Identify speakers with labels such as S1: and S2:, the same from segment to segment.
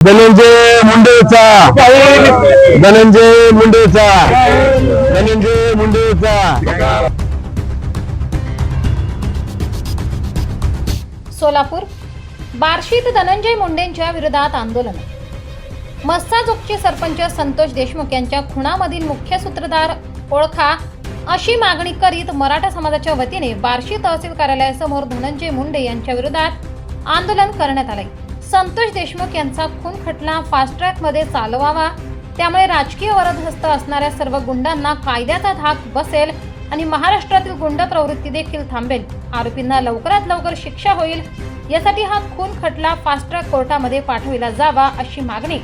S1: धनंजय मुंडेचा. धनंजय मुंडेचा. धनंजय मुंडेचा.
S2: सोलापूर बार्शीत धनंजय मुंडेंच्या विरोधात आंदोलन. मस्ताजोगचे सरपंच संतोष देशमुख यांच्या खुणामधील मुख्य सूत्रधार ओळखा अशी मागणी करीत मराठा समाजाच्या वतीने बार्शी तहसील कार्यालयासमोर धनंजय मुंडे यांच्या विरोधात आंदोलन करण्यात आले संतोष देशमुख यांचा खून खटला फास्ट ट्रॅकमध्ये चालवावा. त्यामुळे राजकीय वरदहस्त असणाऱ्या सर्व गुंडांना कायद्याचा धाक बसेल आणि महाराष्ट्रातील गुंड प्रवृत्ती देखील थांबेल. आरोपींना लवकरात लवकर शिक्षा होईल. यासाठी हा खून खटला फास्ट ट्रॅक कोर्टामध्ये पाठविला जावा अशी मागणी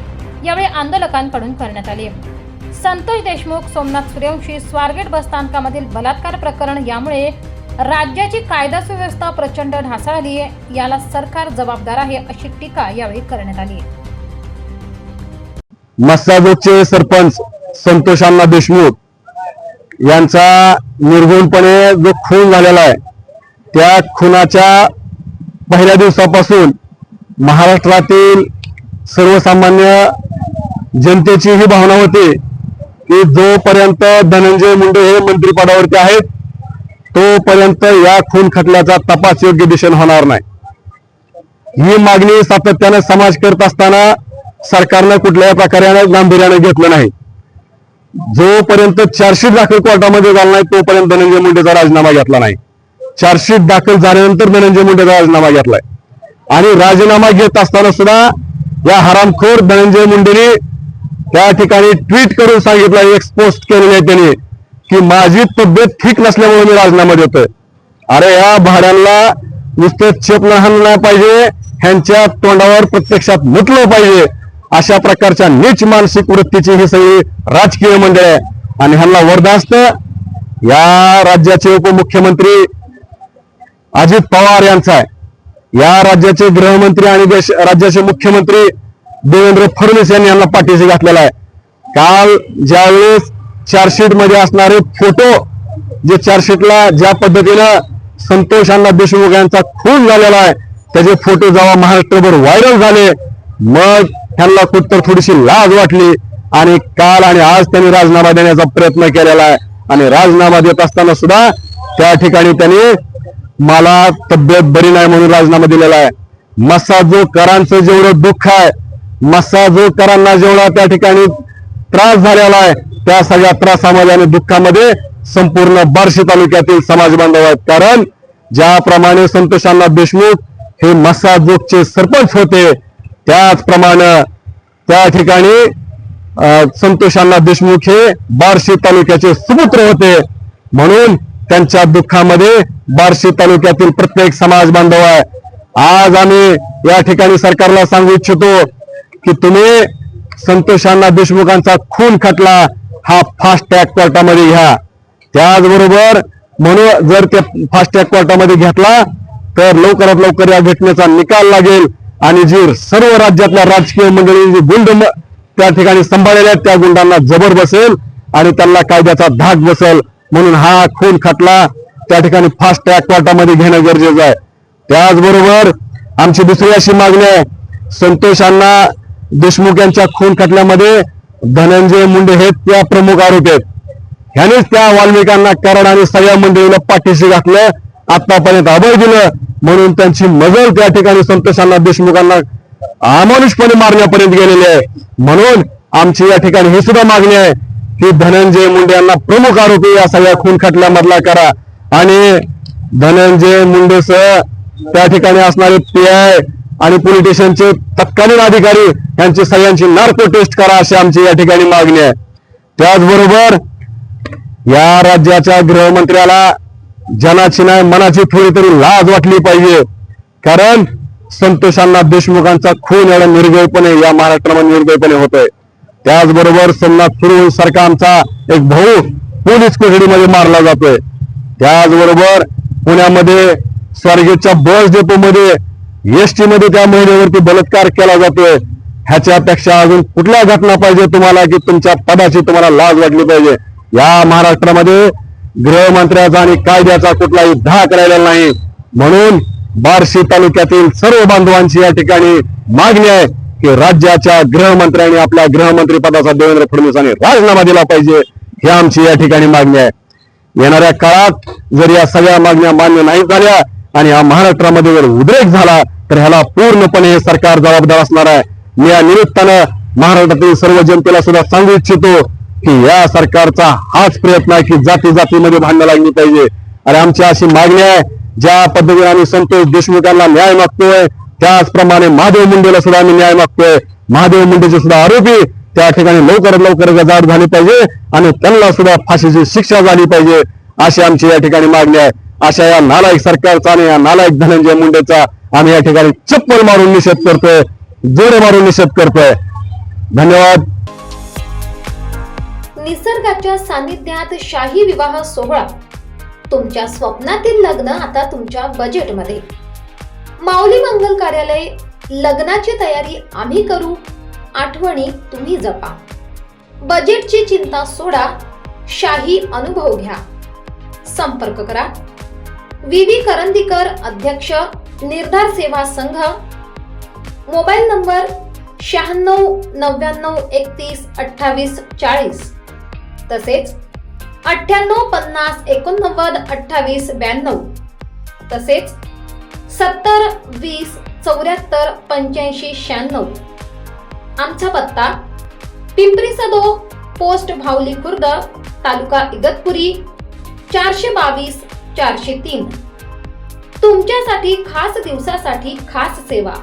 S2: यावेळी आंदोलकांकडून करण्यात आली. संतोष देशमुख सोमनाथ सूर्यवंशी स्वारगेट बसस्थानकामधील बलात्कार प्रकरण यामुळे राज्याची कायदा सुव्यवस्था प्रचंड ढासळली आहे. याला सरकार जबाबदार आहे अशी टीका यावेळी करण्यात आली
S1: मस्ताजोगचे सरपंच संतोष अण्णा देशमुख यांचा निर्गुणपणे जो खून झालेला आहे त्या खुनाच्या पहिल्या दिवसापासून महाराष्ट्रातील सर्वसामान्य जनतेची ही भावना होती की जोपर्यंत धनंजय मुंडे हे मंत्रिपदावरती आहेत तोपर्यंत या खून खटल्याचा तपास योग्य दिशेने होणार नाही. ही मागणी सातत्याने समाज करत असताना सरकारनं कुठल्याही प्रकारे गांभीर्याने घेतलं नाही. जोपर्यंत चार्जशीट दाखल कोर्टामध्ये झाला नाही तोपर्यंत धनंजय मुंडेचा राजीनामा घेतला नाही. चार्जशीट दाखल झाल्यानंतर धनंजय मुंडेचा राजीनामा घेतलाय. आणि राजीनामा घेत असताना सुद्धा या हरामखोर धनंजय मुंडेने त्या ठिकाणी ट्विट करून सांगितलं एक्सपोस्ट पोस्ट आहे त्यांनी. की माझी तब्येत ठीक नसल्यामुळे मी राजीनामा देतोय. अरे या भाड्यांना नुसतं चेप लहान नाही पाहिजे ह्यांच्या तोंडावर प्रत्यक्षात मुतलं पाहिजे अशा प्रकारच्या नीच मानसिक वृत्तीची ही सगळी राजकीय मंडळ आहे. आणि ह्यांना वरदास्त या राज्याचे उपमुख्यमंत्री अजित पवार यांचा आहे. या राज्याचे गृहमंत्री आणि देश राज्याचे मुख्यमंत्री देवेंद्र फडणवीस यांनी यांना पाठीशी घातलेला आहे. काल ज्यावेळेस चार्जशीटमध्ये असणारे फोटो जे चार्जशीटला ज्या पद्धतीनं संतोष अण्णा देशमुख यांचा खून झालेला आहे त्याचे फोटो जेव्हा महाराष्ट्रभर व्हायरल झाले मग त्यांना कुठतर थोडीशी लाज वाटली आणि काल आणि आज त्यांनी राजीनामा देण्याचा प्रयत्न केलेला आहे. आणि राजीनामा देत असताना सुद्धा त्या ठिकाणी त्यांनी मला तब्येत बरी नाही म्हणून राजीनामा दिलेला आहे. मसाजोकरांचं जेवढं दुःख आहे मसाजोकरांना जेवढा त्या ठिकाणी त्रास झालेला आहे त्या सगळ्या त्रासामध्ये आणि दुःखामध्ये संपूर्ण बार्शी तालुक्यातील समाज बांधव आहेत. कारण ज्याप्रमाणे संतोषांना देशमुख हे मसाजोगचे सरपंच होते त्याचप्रमाणे त्या ठिकाणी संतोषांना देशमुख हे बार्शी तालुक्याचे सुपुत्र होते. म्हणून त्यांच्या दुःखामध्ये बार्शी तालुक्यातील प्रत्येक समाज बांधव आहे. आज आम्ही या ठिकाणी सरकारला सांगू इच्छितो की तुम्ही संतोषांना देशमुखांचा खून खटला हा फास्ट ट्रॅक कोर्टामध्ये घ्या. त्याचबरोबर म्हणून जर ते फास्ट ट्रॅक कोर्टामध्ये घेतला तर लवकरात लवकर या घटनेचा निकाल लागेल. आणि जी सर्व राज्यातल्या राजकीय मंडळी जी गुंड त्या ठिकाणी सांभाळलेल्या आहेत त्या गुंडांना जबर बसेल आणि त्यांना कायद्याचा धाक बसेल. म्हणून हा खून खटला त्या ठिकाणी फास्ट ट्रॅक कोर्टामध्ये घेणं गरजेचं आहे. त्याचबरोबर आमची दुसरी अशी मागणी आहे संतोषांना देशमुख यांच्या खून खटल्यामध्ये धनंजय मुंडे हे त्या प्रमुख आरोपी आहेत. ह्यानेच त्या वाल्मिकांना कराड आणि सगळ्या मंडळीला पाठीशी घातलं. आतापर्यंत अभय दिलं म्हणून त्यांची मजल त्या ठिकाणी संतोषांना देशमुखांना अमानुषपणे मारण्यापर्यंत गेलेली आहे. म्हणून आमची या ठिकाणी ही सुद्धा मागणी आहे की धनंजय मुंडे यांना प्रमुख आरोपी या सगळ्या खून खटल्यामधला करा. आणि धनंजय मुंडेसह त्या ठिकाणी असणारे पी आय आणि पोलीस स्टेशनचे तत्कालीन अधिकारी यांची सगळ्यांची नार्को टेस्ट करा अशी आमची या ठिकाणी मागणी आहे. त्याचबरोबर या राज्याच्या गृहमंत्र्याला जनाची नाही मनाची थोडी तरी लाज वाटली पाहिजे. कारण संतोषांना देशमुखांचा खून एवढा निर्भयपणे या महाराष्ट्रामध्ये निर्भयपणे होतोय. त्याचबरोबर सोमनाथ सुरू सारखा आमचा एक भाऊ पोलीस कोठडीमध्ये मारला जातोय. त्याचबरोबर पुण्यामध्ये स्वारगेटच्या बस डेपोमध्ये एसटीमध्ये मध्ये त्या महिलेवरती बलात्कार केला जातोय. ह्याच्यापेक्षा अजून कुठल्या घटना पाहिजे तुम्हाला की तुमच्या पदाची तुम्हाला लाज वाटली पाहिजे? या महाराष्ट्रामध्ये गृहमंत्र्याचा आणि कायद्याचा कुठलाही धाक राहिलेला नाही. म्हणून बार्शी तालुक्यातील सर्व बांधवांची या ठिकाणी मागणी आहे की राज्याच्या गृहमंत्र्यांनी आपल्या गृहमंत्री पदाचा देवेंद्र फडणवीसांनी राजीनामा दिला पाहिजे. ही आमची या ठिकाणी मागणी आहे. येणाऱ्या काळात जर या सगळ्या मागण्या मान्य नाही झाल्या आणि या महाराष्ट्रामध्ये जर उद्रेक झाला तर ह्याला पूर्णपणे हे सरकार जबाबदार असणार आहे. मी या निमित्तानं महाराष्ट्रातील सर्व जनतेला सुद्धा सांगू इच्छितो की या सरकारचा हाच प्रयत्न आहे की जाती जातीमध्ये भांडणं लागली पाहिजे. आणि आमची अशी मागणी आहे ज्या पद्धतीने आम्ही संतोष देशमुखांना न्याय मागतोय त्याचप्रमाणे महादेव मुंडेला सुद्धा आम्ही न्याय मागतोय. महादेव मुंडेचे सुद्धा आरोपी त्या ठिकाणी लवकरात लवकर गजाड झाली पाहिजे आणि त्यांना सुद्धा फाशीची शिक्षा झाली पाहिजे अशी आमची या ठिकाणी मागणी आहे. अशा या नालायक सरकारचा आणि या नालायक धनंजय मुंडेचा आम्ही या ठिकाणी चप्पल मारून निषेध करतोय जोडे मारून निषेध करतोय. धन्यवाद.
S2: निसर्गाच्या सानिध्यात शाही विवाह सोहळा. तुमच्या स्वप्नातील लग्न आता तुमच्या बजेटमध्ये माऊली मंगल कार्यालय लग्नाची तयारी आम्ही करू आठवणी तुम्ही जपा. बजेटची चिंता सोडा शाही अनुभव घ्या. संपर्क करा. विवी करंदीकर अध्यक्ष निर्धार सेवा संघ. मोबाईल नंबर शहाण्णव नव्याण्णव एकतीस अठ्ठावीस चाळीस. तसेच अठ्ठ्याण्णव पन्नास एकोणनव्वद अठ्ठावीस ब्याण्णव. तसेच सत्तर वीस चौऱ्याहत्तर पंच्याऐंशी शहाण्णव. आमचा पत्ता पिंपरी सदो पोस्ट भावली खुर्द तालुका इगतपुरी चारशे बावीस चारशे तीन. तुमच्यासाठी खास दिवसासाठी खास सेवा.